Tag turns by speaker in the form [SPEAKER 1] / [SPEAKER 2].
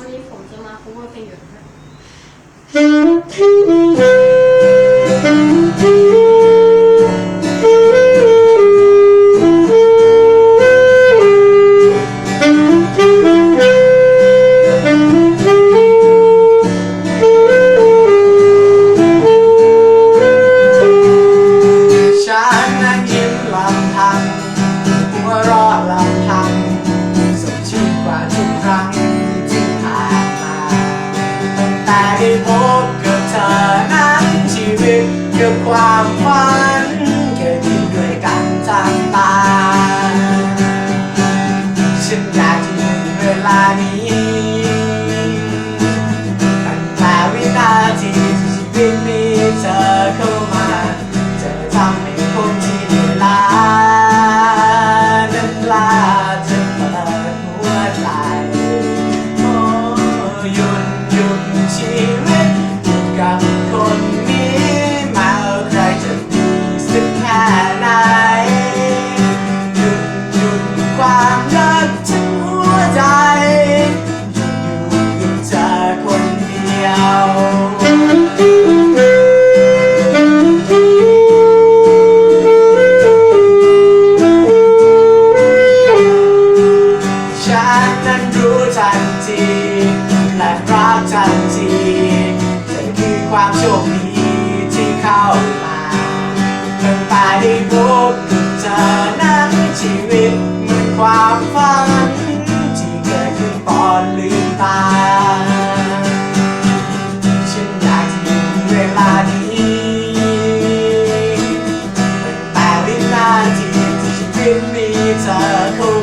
[SPEAKER 1] วันนี้ผมจะมา cover เพลงอยู่นะ
[SPEAKER 2] กับความฝันเคยมีด้วยกันทางตา ฉันอยากจะหยุดเวลานี้ตั้งแต่วินาทีที่ชีวิตมีเธอเข้ามา เธอทำให้คนที่เหนื่อยล้านั้นลาเธอเปิดหัวใจโอ้หยุดหยุดชีวิตหยุดกับคนนี้ กนั้นรู้ทันที และรักทันทีเธนคือความโชคดีที่เข้ามาเพิ่งต่ได้พบเธอนั้นชีวิตเหมือนความฝัน ที่เกิดขึ้นตอนลืมตา ฉันอยากจะอยู่เวลานี้ตั้งแต่วินาทีที่ชีวิตมีเธอ